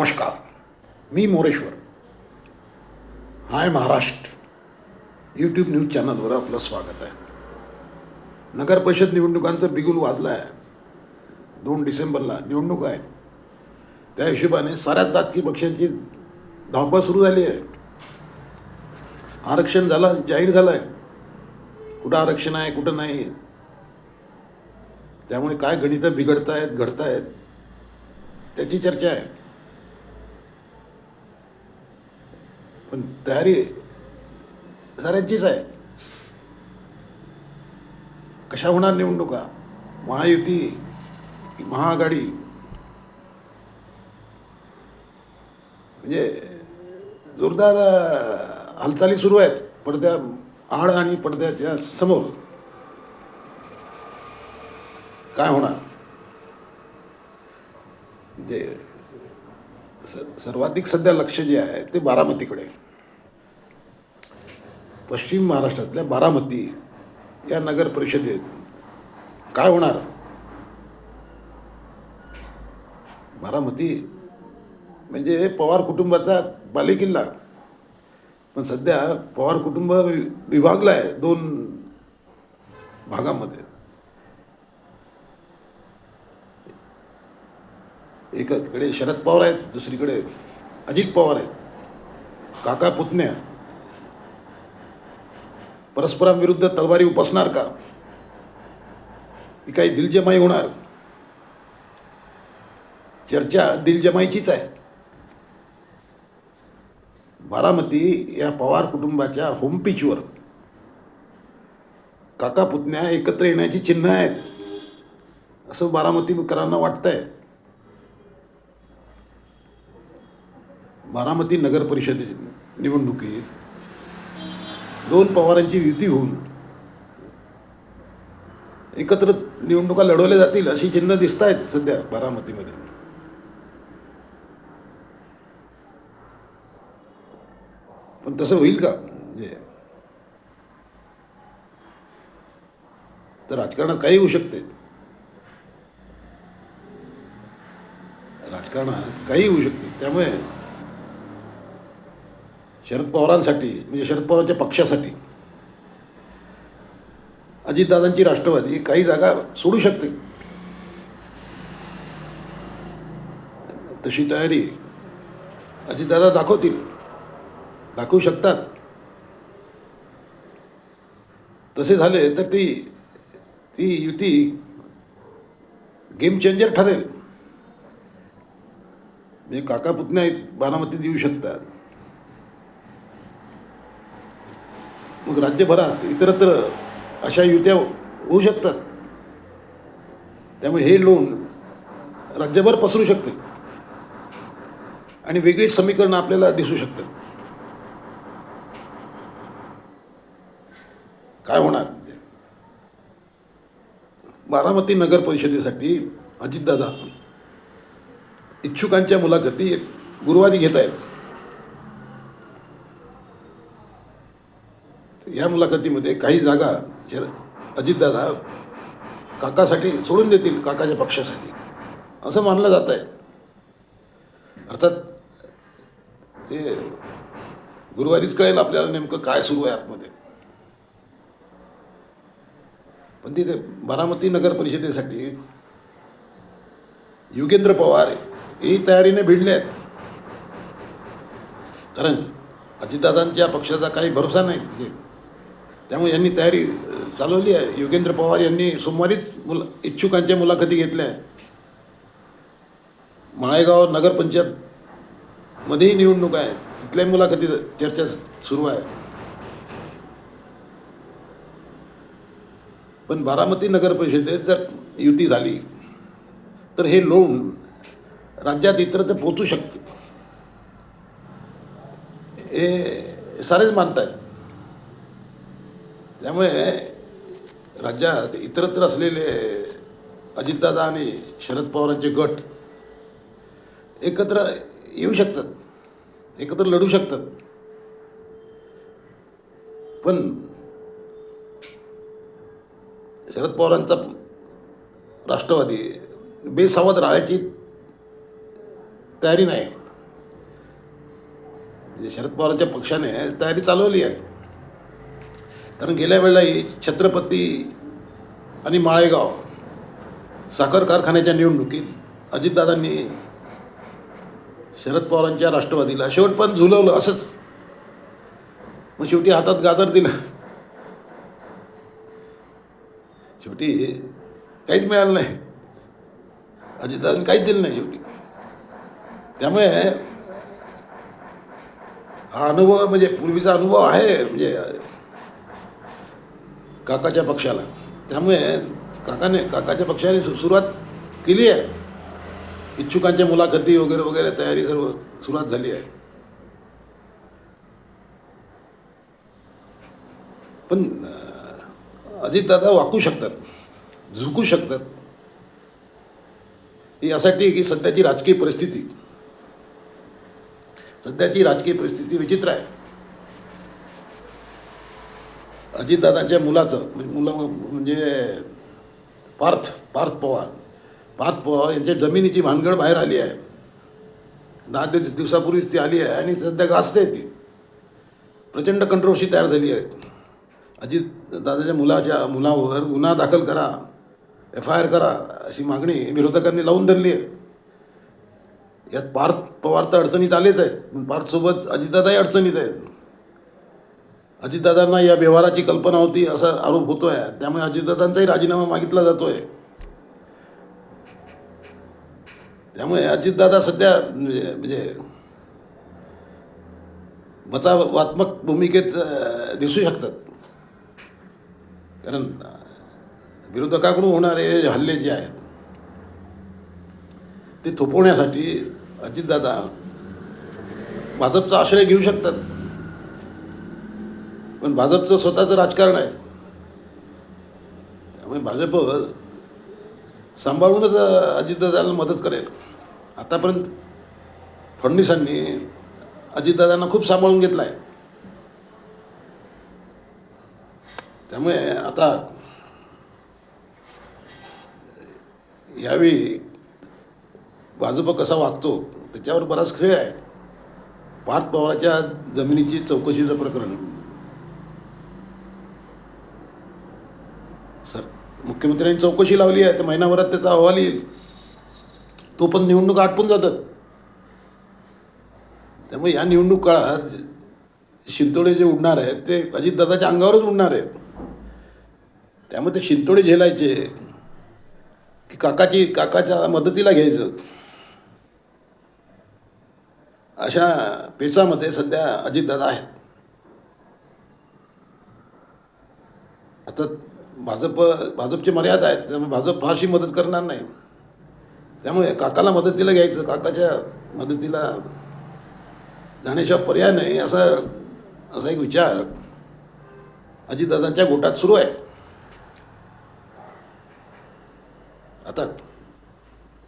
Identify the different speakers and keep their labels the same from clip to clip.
Speaker 1: नमस्कार. मी Moreshwar. Hi Maharashtra. YouTube news चॅनलवर आपलं स्वागत आहे. नगर परिषद निवडणुकांचं बिगुल वाजलं आहे दोन डिसेंबरला निवडणूक आहे. त्या हिशोबाने साऱ्याच राजकीय पक्षांची धावपळ सुरू झाली आहे. आरक्षण झालं जाहीर झालं आहे कुठं आरक्षण आहे कुठं नाही. त्यामुळे काय गणितं बिघडतायत घडतायत त्याची चर्चा आहे. पण तयारी साऱ्यांचीच आहे. कशा होणार निवडणुका? महायुती महाआघाडी? म्हणजे जोरदार हालचाली सुरू आहेत पडद्या आड आणि पडद्याच्या समोर. काय होणार? म्हणजे स- सर्वाधिक सध्या लक्ष जे आहे ते बारामतीकडे. पश्चिम महाराष्ट्रातल्या बारामती या नगर परिषदेत काय होणार? बारामती म्हणजे पवार कुटुंबाचा बालेकिल्ला. पण सध्या पवार कुटुंब विभागला आहे दोन भागामध्ये. एकाकडे शरद पवार आहेत दुसरीकडे अजित पवार आहेत. काका पुतण्या. परस्परांविरुद्ध तलवारी उपसणार का? ही काही दिलजमाई होणार. चर्चा दिलजमाईचीच आहे. बारामती या पवार कुटुंबाच्या होमपिचवर काका पुतण्या एकत्र येण्याची चिन्ह आहेत. असं बारामतीकरांना वाटतंय. बारामती नगर परिषदे निवडणुकीत दोन पवारांची युती होऊन एकत्र निवडणुका लढवल्या जातील अशी चिन्ह दिसत आहेत सध्या बारामतीमध्ये. पण तसं होईल का? म्हणजे तर राजकारणात काही होऊ शकते. राजकारणात काही होऊ शकते. त्यामुळे शरद पवारांसाठी म्हणजे शरद पवारांच्या पक्षासाठी. अजितदादांची राष्ट्रवादी काही जागा सोडू शकते. तशी तयारी अजितदादा दाखवतील. दाखवू शकतात. तसे झाले तर ती ती युती गेम चेंजर ठरेल. म्हणजे काका पुतण्या बारामतीत येऊ शकतात. मग राज्यभरात इतरत्र अशा युत्या होऊ शकतात. त्यामुळे हे लोन राज्यभर पसरू शकते. आणि वेगळी समीकरणं आपल्याला दिसू शकतात. काय होणार? बारामती नगर परिषदेसाठी अजितदादा इच्छुकांच्या मुलाखती गुरुवारी घेत आहेत या मुलाखतीमध्ये काही जागा शर अजितदादा काकासाठी सोडून देतील काकाच्या पक्षासाठी. असं मानलं जात आहे. अर्थात ते गुरुवारीच कळेल आपल्याला नेमकं काय सुरू आहे आतमध्ये. पण तिथे बारामती नगर परिषदेसाठी युगेंद्र पवार ही तयारीने भिडले आहेत. कारण अजितदादांच्या पक्षाचा काही भरोसा नाही. म्हणजे त्यामुळे यांनी तयारी चालवली आहे. योगेंद्र पवार यांनी सोमवारीच मुला इच्छुकांच्या मुलाखती घेतल्या आहेत. माळेगाव नगरपंचायतमध्येही निवडणूक आहे. तिथल्याही मुलाखती चर्चा सुरू आहे. पण बारामती नगर परिषदेत जर युती झाली तर हे लोन राज्यात इतरत्र पोचू शकते. हे सारेच मानतात त्यामुळे राज्यात इतरत्र असलेले अजितदादा आणि शरद पवारांचे गट एकत्र येऊ शकतात एकत्र लढू शकतात. पण शरद पवारांचा राष्ट्रवादी बेसावध राहायची तयारी नाही. म्हणजे शरद पवारांच्या पक्षाने तयारी चालवली आहे. कारण गेल्या वेळेलाही छत्रपती आणि माळेगाव साखर कारखान्याच्या निवडणुकीत अजितदादांनी शरद पवारांच्या राष्ट्रवादीला शेवट पण झुलवलं असंच. मग शेवटी हातात गाजर दिलं. शेवटी काहीच मिळालं नाही. अजितदादांनी काहीच दिलं नाही शेवटी. त्यामुळे हा अनुभव म्हणजे पूर्वीचा अनुभव आहे म्हणजे काकाच्या पक्षाला. त्यामुळे काकाने काकाच्या पक्षाने सु- सुरुवात केली आहे. इच्छुकांच्या मुलाखती वगैरे वगैरे तयारी सर्व सुरुवात झाली आहे. पण अजितदादा वाकू शकतात झुकू शकतात. यासाठी की सध्याची राजकीय परिस्थिती सध्याची राजकीय परिस्थिती विचित्र आहे. अजितदादांच्या मुलाचं म्हणजे मुलं म्हणजे पार्थ पार्थ पवार. पार्थ पवार यांच्या जमिनीची भानगड बाहेर आली आहे. दहा दिवस दिवसापूर्वीच ती आली आहे आणि सध्या गाजते ती. प्रचंड कंट्रोवर्सी तयार झाली आहे. अजित दादाच्या मुलाच्या मुलावर गुन्हा दाखल करा एफ आय आर करा अशी मागणी विरोधकांनी लावून धरली आहे. यात पार्थ पवार तर अडचणीत आलेच आहेत. पण पार्थसोबत अजितदादाही अडचणीत आहेत. अजितदादांना या व्यवहाराची कल्पना होती असा आरोप होतो आहे त्यामुळे अजितदादांचाही राजीनामा मागितला जातो आहे त्यामुळे अजितदादा सध्या म्हणजे, म्हणजे बचावात्मक भूमिकेत दिसू शकतात. कारण विरोधकाकडून होणारे हल्ले जे आहेत ते थोपवण्यासाठी अजितदादा भाजपचा आश्रय घेऊ शकतात. पण भाजपचं स्वतःचं राजकारण आहे. त्यामुळे भाजप सांभाळूनच अजितदादाला मदत करेल. आतापर्यंत फडणवीसांनी अजितदादांना खूप सांभाळून घेतला आहे. त्यामुळे आता यावेळी भाजप कसा वागतो त्याच्यावर बराच खेळ आहे. पार्थ पवाराच्या जमिनीची चौकशीचं प्रकरण सर मुख्यमंत्र्यांनी चौकशी लावली आहे तर महिनाभरात त्याचा अहवाल येईल. तो पण निवडणूक आटपून जातात. त्यामुळे या निवडणूक काळात शिंतोडे जे उडणार आहेत ते अजितदादाच्या अंगावरच उडणार आहेत. त्यामुळे ते शिंतोडे झेलायचे की काकाची काकाच्या मदतीला घ्यायचं. अशा पेचामध्ये सध्या अजितदादा आहेत. आता भाजप भाजपची मर्यादा आहेत त्यामुळे भाजप फारशी मदत करणार नाही. त्यामुळे काकाला मदतीला घ्यायचं काकाच्या मदतीला जाण्याशिवाय पर्याय नाही असा असा एक विचार अजितदादांच्या गोटात सुरू आहे. आता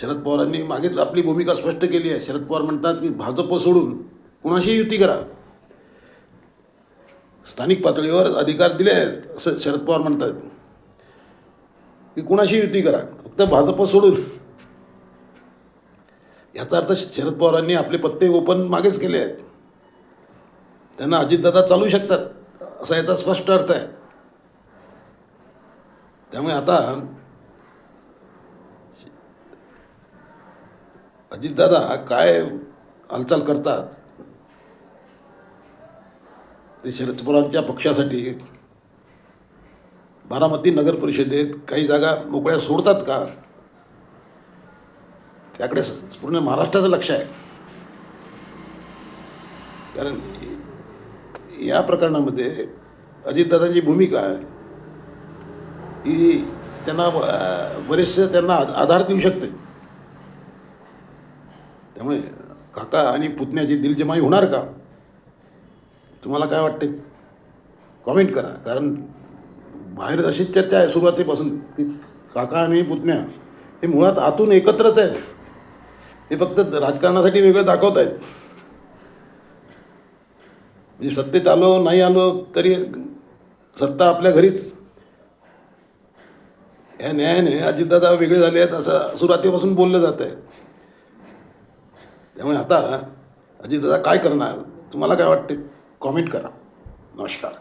Speaker 1: शरद पवारांनी मागेच आपली भूमिका स्पष्ट केली आहे. शरद पवार म्हणतात की भाजप सोडून कुणाशी युती करा? स्थानिक पातळीवर अधिकार दिले आहेत असं शरद पवार म्हणतात. की कुणाशी युती करा. फक्त भाजप सोडून. याचा अर्थ शरद पवारांनी आपले पत्ते ओपन मागेच केले आहेत. त्यांना अजितदादा चालू शकतात असा याचा स्पष्ट अर्थ आहे. त्यामुळे आता अजितदादा काय हालचाल करतात ते शरद पवारांच्या पक्षासाठी बारामती नगर परिषदेत काही जागा मोकळ्या सोडतात का? त्याकडे पूर्ण महाराष्ट्राचं लक्ष आहे. कारण या प्रकरणामध्ये अजितदादांची भूमिका ही त्यांना बरेचसे त्यांना आधार देऊ शकते. त्यामुळे काका आणि पुतण्याची दिलजमाई होणार का? तुम्हाला काय वाटते? कॉमेंट करा. कारण बाहेर अशीच चर्चा आहे सुरुवातीपासून. की काका आणि पुतण्या हे मुळात आतून एकत्रच आहेत. हे फक्त राजकारणासाठी वेगळं दाखवत आहेत. म्हणजे सत्तेत आलो नाही आलो तरी सत्ता आपल्या घरीच. या न्यायाने अजितदादा वेगळे झाले आहेत असं सुरुवातीपासून बोललं जात आहे. त्यामुळे आता अजितदादा काय करणार? तुम्हाला काय वाटते? कॉमेंट करा. नमस्कार.